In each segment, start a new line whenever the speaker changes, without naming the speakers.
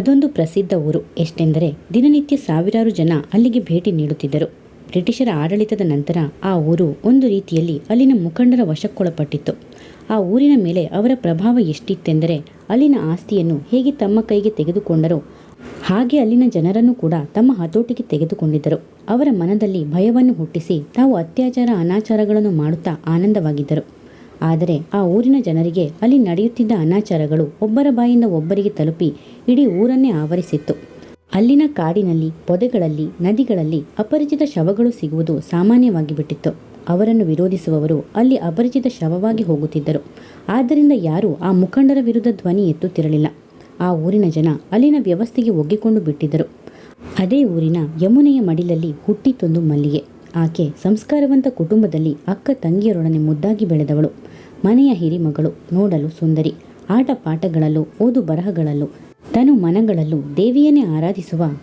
ಅದೊಂದು ಪ್ರಸಿದ್ಧ ಊರು. ಎಷ್ಟೆಂದರೆ ದಿನನಿತ್ಯ ಸಾವಿರಾರು ಜನ ಅಲ್ಲಿಗೆ ಭೇಟಿ ನೀಡುತ್ತಿದ್ದರು. ಬ್ರಿಟಿಷರ ಆಡಳಿತದ ನಂತರ ಆ ಊರು ಒಂದು ರೀತಿಯಲ್ಲಿ ಅಲ್ಲಿನ ಮುಖಂಡರ ವಶಕ್ಕೊಳಪಟ್ಟಿತ್ತು. ಆ ಊರಿನ ಮೇಲೆ ಅವರ ಪ್ರಭಾವ ಎಷ್ಟಿತ್ತೆಂದರೆ ಅಲ್ಲಿನ ಆಸ್ತಿಯನ್ನು ಹೇಗೆ ತಮ್ಮ ಕೈಗೆ ತೆಗೆದುಕೊಂಡರು ಹಾಗೆ ಅಲ್ಲಿನ ಜನರನ್ನು ಕೂಡ ತಮ್ಮ ಹತೋಟಿಗೆ ತೆಗೆದುಕೊಂಡಿದ್ದರು. ಅವರ ಮನದಲ್ಲಿ ಭಯವನ್ನು ಹುಟ್ಟಿಸಿ ತಾವು ಅತ್ಯಾಚಾರ ಅನಾಚಾರಗಳನ್ನು ಮಾಡುತ್ತಾ ಆನಂದವಾಗಿದ್ದರು. ಆದರೆ ಆ ಊರಿನ ಜನರಿಗೆ ಅಲ್ಲಿ ನಡೆಯುತ್ತಿದ್ದ ಅನಾಚಾರಗಳು ಒಬ್ಬರ ಬಾಯಿಂದ ಒಬ್ಬರಿಗೆ ತಲುಪಿ ಇಡೀ ಊರನ್ನೇ ಆವರಿಸಿತ್ತು. ಅಲ್ಲಿನ ಕಾಡಿನಲ್ಲಿ, ಪೊದೆಗಳಲ್ಲಿ, ನದಿಗಳಲ್ಲಿ ಅಪರಿಚಿತ ಶವಗಳು ಸಿಗುವುದು ಸಾಮಾನ್ಯವಾಗಿ ಬಿಟ್ಟಿತ್ತು. ಅವರನ್ನು ವಿರೋಧಿಸುವವರು ಅಲ್ಲಿ ಅಪರಿಚಿತ ಶವವಾಗಿ ಹೋಗುತ್ತಿದ್ದರು. ಆದ್ದರಿಂದ ಯಾರೂ ಆ ಮುಖಂಡರ ವಿರುದ್ಧ ಧ್ವನಿ ಎತ್ತುತ್ತಿರಲಿಲ್ಲ ಆ ಊರಿನ ಜನ ಅಲ್ಲಿನ ವ್ಯವಸ್ಥೆಗೆ ಒಗ್ಗಿಕೊಂಡು ಬಿಟ್ಟಿದ್ದರು. ಅದೇ ಊರಿನ ಯಮುನೆಯ ಮಡಿಲಲ್ಲಿ ಹುಟ್ಟಿತೊಂದು ಮಲ್ಲಿಗೆ. ಆಕೆ ಸಂಸ್ಕಾರವಂತ ಕುಟುಂಬದಲ್ಲಿ ಅಕ್ಕ ತಂಗಿಯರೊಡನೆ ಮುದ್ದಾಗಿ ಬೆಳೆದವಳು. ಮನೆಯ ಹಿರಿಮಗಳು ನೋಡಲು ಸುಂದರಿ. ಆಟ ಪಾಠಗಳಲ್ಲೂ, ಓದು ಬರಹಗಳಲ್ಲೂ, ತನು ಮನಗಳಲ್ಲೂ ದೇವಿಯನ್ನೇ ಆರಾಧಿಸುವ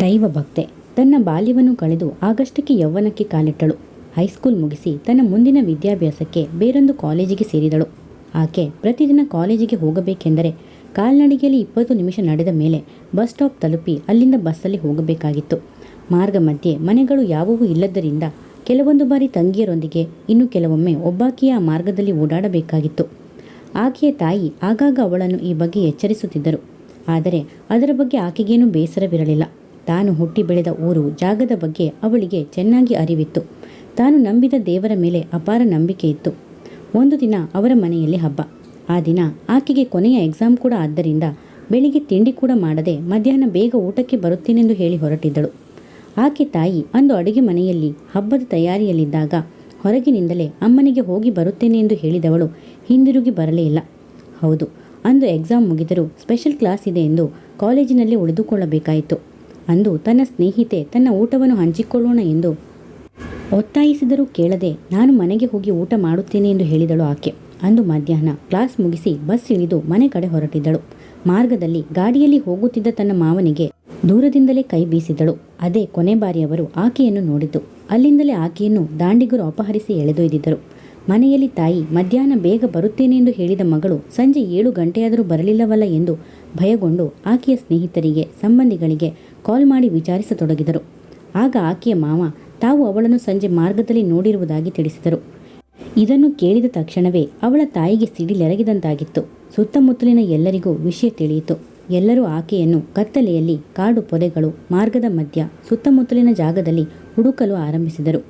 ದೈವ ಭಕ್ತೆ ತನ್ನ ಬಾಲ್ಯವನ್ನು ಕಳೆದು ಆಗಷ್ಟಕ್ಕೆ ಯೌವನಕ್ಕೆ ಕಾಲಿಟ್ಟಳು. ಹೈಸ್ಕೂಲ್ ಮುಗಿಸಿ ತನ್ನ ಮುಂದಿನ ವಿದ್ಯಾಭ್ಯಾಸಕ್ಕೆ ಬೇರೊಂದು ಕಾಲೇಜಿಗೆ ಸೇರಿದಳು. ಆಕೆ ಪ್ರತಿದಿನ ಕಾಲೇಜಿಗೆ ಹೋಗಬೇಕೆಂದರೆ ಕಾಲ್ನಡಿಗೆಯಲ್ಲಿ ಇಪ್ಪತ್ತು ನಿಮಿಷ ನಡೆದ ಮೇಲೆ ಬಸ್ ಸ್ಟಾಪ್ ತಲುಪಿ ಅಲ್ಲಿಂದ ಬಸ್ಸಲ್ಲಿ ಹೋಗಬೇಕಾಗಿತ್ತು. ಮಾರ್ಗ ಮಧ್ಯೆ ಮನೆಗಳು ಯಾವುವೂ ಇಲ್ಲದ್ದರಿಂದ ಕೆಲವೊಂದು ಬಾರಿ ತಂಗಿಯರೊಂದಿಗೆ, ಇನ್ನು ಕೆಲವೊಮ್ಮೆ ಒಬ್ಬಾಕಿಯ ಮಾರ್ಗದಲ್ಲಿ ಓಡಾಡಬೇಕಾಗಿತ್ತು. ಆಕೆಯ ತಾಯಿ ಆಗಾಗ ಅವಳನ್ನು ಈ ಬಗ್ಗೆ ಎಚ್ಚರಿಸುತ್ತಿದ್ದರು. ಆದರೆ ಅದರ ಬಗ್ಗೆ ಆಕೆಗೇನೂ ಬೇಸರವಿರಲಿಲ್ಲ. ತಾನು ಹುಟ್ಟಿ ಬೆಳೆದ ಊರು ಜಾಗದ ಬಗ್ಗೆ ಅವಳಿಗೆ ಚೆನ್ನಾಗಿ ಅರಿವಿತ್ತು. ತಾನು ನಂಬಿದ ದೇವರ ಮೇಲೆ ಅಪಾರ ನಂಬಿಕೆ ಇತ್ತು. ಒಂದು ದಿನ ಅವರ ಮನೆಯಲ್ಲಿ ಹಬ್ಬ. ಆ ದಿನ ಆಕೆಗೆ ಕೊನೆಯ ಎಕ್ಸಾಮ್ ಕೂಡ ಆದ್ದರಿಂದ ಬೆಳಿಗ್ಗೆ ತಿಂಡಿ ಕೂಡ ಮಾಡದೆ ಮಧ್ಯಾಹ್ನ ಬೇಗ ಊಟಕ್ಕೆ ಬರುತ್ತೇನೆಂದು ಹೇಳಿ ಹೊರಟಿದ್ದಳು. ಆಕೆ ತಾಯಿ ಅಂದು ಅಡುಗೆ ಮನೆಯಲ್ಲಿ ಹಬ್ಬದ ತಯಾರಿಯಲ್ಲಿದ್ದಾಗ ಹೊರಗಿನಿಂದಲೇ ಅಮ್ಮನಿಗೆ ಹೋಗಿ ಬರುತ್ತೇನೆ ಎಂದು ಹೇಳಿದವಳು ಹಿಂದಿರುಗಿ ಬರಲೇ ಇಲ್ಲ. ಹೌದು, ಅಂದು ಎಕ್ಸಾಮ್ ಮುಗಿದರೂ ಸ್ಪೆಷಲ್ ಕ್ಲಾಸ್ ಇದೆ ಎಂದು ಕಾಲೇಜಿನಲ್ಲಿ ಉಳಿದುಕೊಳ್ಳಬೇಕಾಯಿತು. ಅಂದು ತನ್ನ ಸ್ನೇಹಿತೆ ತನ್ನ ಊಟವನ್ನು ಹಂಚಿಕೊಳ್ಳೋಣ ಎಂದು ಒತ್ತಾಯಿಸಿದರೂ ಕೇಳದೆ ನಾನು ಮನೆಗೆ ಹೋಗಿ ಊಟ ಮಾಡುತ್ತೇನೆ ಎಂದು ಹೇಳಿದಳು ಆಕೆ. ಅಂದು ಮಧ್ಯಾಹ್ನ ಕ್ಲಾಸ್ ಮುಗಿಸಿ ಬಸ್ ಇಳಿದು ಮನೆ ಕಡೆ ಹೊರಟಿದ್ದಳು. ಮಾರ್ಗದಲ್ಲಿ ಗಾಡಿಯಲ್ಲಿ ಹೋಗುತ್ತಿದ್ದ ತನ್ನ ಮಾವನಿಗೆ ದೂರದಿಂದಲೇ ಕೈ ಬೀಸಿದಳು. ಅದೇ ಕೊನೆ ಬಾರಿ ಅವರು ಆಕೆಯನ್ನು ನೋಡಿದ್ದು. ಅಲ್ಲಿಂದಲೇ ಆಕೆಯನ್ನು ದಾಂಡಿಗರು ಅಪಹರಿಸಿ ಎಳೆದೊಯ್ದಿದ್ದರು. ಮನೆಯಲ್ಲಿ ತಾಯಿ, ಮಧ್ಯಾಹ್ನ ಬೇಗ ಬರುತ್ತೇನೆ ಎಂದು ಹೇಳಿದ ಮಗಳು ಸಂಜೆ ಏಳು ಗಂಟೆಯಾದರೂ ಬರಲಿಲ್ಲವಲ್ಲ ಎಂದು ಭಯಗೊಂಡು ಆಕೆಯ ಸ್ನೇಹಿತರಿಗೆ, ಸಂಬಂಧಿಗಳಿಗೆ ಕಾಲ್ ಮಾಡಿ ವಿಚಾರಿಸತೊಡಗಿದರು. ಆಗ ಆಕೆಯ ಮಾವ ತಾವು ಅವಳನ್ನು ಸಂಜೆ ಮಾರ್ಗದಲ್ಲಿ ನೋಡಿರುವುದಾಗಿ ತಿಳಿಸಿದರು. ಇದನ್ನು ಕೇಳಿದ ತಕ್ಷಣವೇ ಅವಳ ತಾಯಿಗೆ ಸಿಡಿಲೆರಗಿದಂತಾಗಿತ್ತು. ಸುತ್ತಮುತ್ತಲಿನ ಎಲ್ಲರಿಗೂ ವಿಷಯ ತಿಳಿಯಿತು. ಎಲ್ಲರೂ ಆಕೆಯನ್ನು ಕತ್ತಲೆಯಲ್ಲಿ ಕಾಡು ಪೊದೆಗಳು ಮಾರ್ಗದ ಮಧ್ಯ ಸುತ್ತಮುತ್ತಲಿನ ಜಾಗದಲ್ಲಿ ಹುಡುಕಲು ಆರಂಭಿಸಿದರು.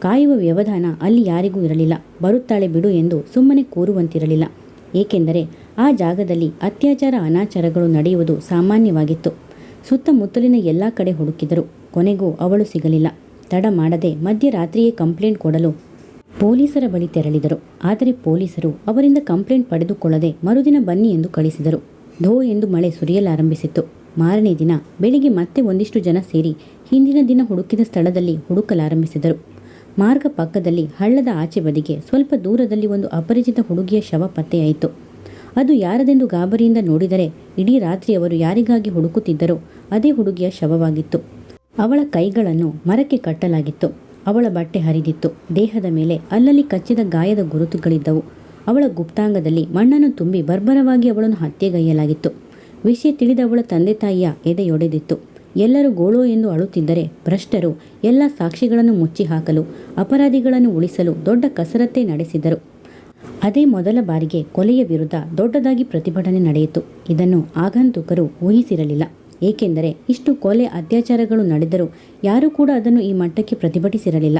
ಕಾಯುವ ವ್ಯವಧಾನ ಅಲ್ಲಿ ಯಾರಿಗೂ ಇರಲಿಲ್ಲ. ಬರುತ್ತಾಳೆ ಬಿಡು ಎಂದು ಸುಮ್ಮನೆ ಕೂರುವಂತಿರಲಿಲ್ಲ. ಏಕೆಂದರೆ ಆ ಜಾಗದಲ್ಲಿ ಅತ್ಯಾಚಾರ ಅನಾಚಾರಗಳು ನಡೆಯುವುದು ಸಾಮಾನ್ಯವಾಗಿತ್ತು. ಸುತ್ತಮುತ್ತಲಿನ ಎಲ್ಲ ಕಡೆ ಹುಡುಕಿದರು ಕೊನೆಗೂ ಅವಳು ಸಿಗಲಿಲ್ಲ. ತಡ ಮಾಡದೆ ಮಧ್ಯರಾತ್ರಿಯೇ ಕಂಪ್ಲೇಂಟ್ ಕೊಡಲು ಪೊಲೀಸರ ಬಳಿ ತೆರಳಿದರು. ಆದರೆ ಪೊಲೀಸರು ಅವರಿಂದ ಕಂಪ್ಲೇಂಟ್ ಪಡೆದುಕೊಳ್ಳದೆ ಮರುದಿನ ಬನ್ನಿ ಎಂದು ಕಳಿಸಿದರು. ಧೋ ಎಂದು ಮಳೆ ಸುರಿಯಲಾರಂಭಿಸಿತ್ತು ಮಾರನೇ ದಿನ ಬೆಳಿಗ್ಗೆ ಮತ್ತೆ ಒಂದಿಷ್ಟು ಜನ ಸೇರಿ ಹಿಂದಿನ ದಿನ ಹುಡುಕಿದ ಸ್ಥಳದಲ್ಲಿ ಹುಡುಕಲಾರಂಭಿಸಿದರು. ಮಾರ್ಗ ಪಕ್ಕದಲ್ಲಿ ಹಳ್ಳದ ಆಚೆ ಬದಿಗೆ ಸ್ವಲ್ಪ ದೂರದಲ್ಲಿ ಒಂದು ಅಪರಿಚಿತ ಹುಡುಗಿಯ ಶವ ಪತ್ತೆಯಾಯಿತು. ಅದು ಯಾರದೆಂದು ಗಾಬರಿಯಿಂದ ನೋಡಿದರೆ ಇಡೀ ರಾತ್ರಿ ಅವರು ಯಾರಿಗಾಗಿ ಹುಡುಕುತ್ತಿದ್ದರೋ ಅದೇ ಹುಡುಗಿಯ ಶವವಾಗಿತ್ತು. ಅವಳ ಕೈಗಳನ್ನು ಮರಕ್ಕೆ ಕಟ್ಟಲಾಗಿತ್ತು. ಅವಳ ಬಟ್ಟೆ ಹರಿದಿತ್ತು. ದೇಹದ ಮೇಲೆ ಅಲ್ಲಲ್ಲಿ ಕಚ್ಚಿದ ಗಾಯದ ಗುರುತುಗಳಿದ್ದವು. ಅವಳ ಗುಪ್ತಾಂಗದಲ್ಲಿ ಮಣ್ಣನ್ನು ತುಂಬಿ ಬರ್ಬರವಾಗಿ ಅವಳನ್ನು ಹತ್ಯೆಗೈಯಲಾಗಿತ್ತು. ವಿಷಯ ತಿಳಿದ ಅವಳ ತಂದೆ ತಾಯಿಯ ಎದೆಯೊಡೆದಿತ್ತು. ಎಲ್ಲರೂ ಗೋಳೋ ಎಂದು ಅಳುತ್ತಿದ್ದರೆ ಭ್ರಷ್ಟರು ಎಲ್ಲ ಸಾಕ್ಷಿಗಳನ್ನು ಮುಚ್ಚಿ ಹಾಕಲು ಅಪರಾಧಿಗಳನ್ನು ಉಳಿಸಲು ದೊಡ್ಡ ಕಸರತ್ತೆ ನಡೆಸಿದರು. ಅದೇ ಮೊದಲ ಬಾರಿಗೆ ಕೊಲೆಯ ವಿರುದ್ಧ ದೊಡ್ಡದಾಗಿ ಪ್ರತಿಭಟನೆ ನಡೆಯಿತು. ಇದನ್ನು ಆಗಂತುಕರು ಊಹಿಸಿರಲಿಲ್ಲ. ಏಕೆಂದರೆ ಇಷ್ಟು ಕೊಲೆ ಅತ್ಯಾಚಾರಗಳು ನಡೆದರೂ ಯಾರೂ ಕೂಡ ಅದನ್ನು ಈ ಮಟ್ಟಕ್ಕೆ ಪ್ರತಿಭಟಿಸಿರಲಿಲ್ಲ.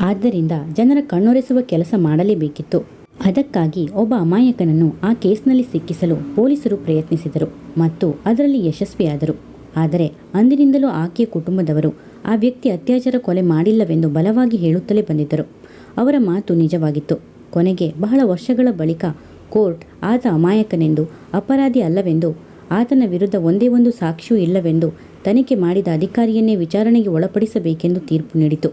ಆದ್ದರಿಂದ ಜನರ ಕಣ್ಣೊರೆಸುವ ಕೆಲಸ ಮಾಡಲೇಬೇಕಿತ್ತು. ಅದಕ್ಕಾಗಿ ಒಬ್ಬ ಅಮಾಯಕನನ್ನು ಆ ಕೇಸ್ನಲ್ಲಿ ಸಿಕ್ಕಿಸಲು ಪೊಲೀಸರು ಪ್ರಯತ್ನಿಸಿದರು ಮತ್ತು ಅದರಲ್ಲಿ ಯಶಸ್ವಿಯಾದರು. ಆದರೆ ಅಂದಿನಿಂದಲೂ ಆಕೆಯ ಕುಟುಂಬದವರು ಆ ವ್ಯಕ್ತಿ ಅತ್ಯಾಚಾರ ಕೊಲೆ ಮಾಡಿಲ್ಲವೆಂದು ಬಲವಾಗಿ ಹೇಳುತ್ತಲೇ ಬಂದಿದ್ದರು. ಅವರ ಮಾತು ನಿಜವಾಗಿತ್ತು. ಕೊನೆಗೆ ಬಹಳ ವರ್ಷಗಳ ಬಳಿಕ ಕೋರ್ಟ್ ಆತ ಅಮಾಯಕನೆಂದು ಅಪರಾಧಿ ಅಲ್ಲವೆಂದು, ಆತನ ವಿರುದ್ಧ ಒಂದೇ ಒಂದು ಸಾಕ್ಷಿಯೂ ಇಲ್ಲವೆಂದು ತನಿಖೆ ಮಾಡಿದ ಅಧಿಕಾರಿಯನ್ನೇ ವಿಚಾರಣೆಗೆ ಒಳಪಡಿಸಬೇಕೆಂದು ತೀರ್ಪು ನೀಡಿತು.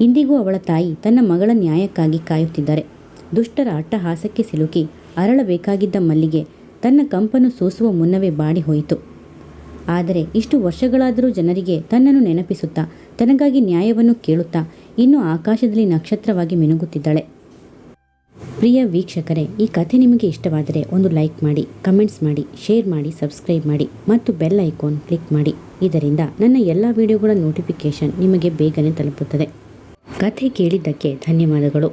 ಇಂದಿಗೂ ಅವಳ ತಾಯಿ ತನ್ನ ಮಗಳ ನ್ಯಾಯಕ್ಕಾಗಿ ಕಾಯುತ್ತಿದ್ದಾರೆ. ದುಷ್ಟರ ಅಟ್ಟಹಾಸಕ್ಕೆ ಸಿಲುಕಿ ಅರಳಬೇಕಾಗಿದ್ದ ಮಲ್ಲಿಗೆ ತನ್ನ ಕಂಪನ್ನು ಸೋಸುವ ಮುನ್ನವೇ ಬಾಡಿ ಹೋಯಿತು. ಆದರೆ ಇಷ್ಟು ವರ್ಷಗಳಾದರೂ ಜನರಿಗೆ ತನ್ನನ್ನು ನೆನಪಿಸುತ್ತಾ ತನಗಾಗಿ ನ್ಯಾಯವನ್ನು ಕೇಳುತ್ತಾ ಇನ್ನೂ ಆಕಾಶದಲ್ಲಿ ನಕ್ಷತ್ರವಾಗಿ ಮಿನುಗುತ್ತಿದ್ದಾಳೆ. ಪ್ರಿಯ ವೀಕ್ಷಕರೇ, ಈ ಕಥೆ ನಿಮಗೆ ಇಷ್ಟವಾದರೆ ಒಂದು ಲೈಕ್ ಮಾಡಿ, ಕಮೆಂಟ್ಸ್ ಮಾಡಿ, ಶೇರ್ ಮಾಡಿ, ಸಬ್ಸ್ಕ್ರೈಬ್ ಮಾಡಿ ಮತ್ತು ಬೆಲ್ ಐಕಾನ್ ಕ್ಲಿಕ್ ಮಾಡಿ. ಇದರಿಂದ ನನ್ನ ಎಲ್ಲ ವಿಡಿಯೋಗಳ ನೋಟಿಫಿಕೇಶನ್ ನಿಮಗೆ ಬೇಗನೆ ತಲುಪುತ್ತದೆ. ಕಥೆ ಕೇಳಿದ್ದಕ್ಕೆ ಧನ್ಯವಾದಗಳು.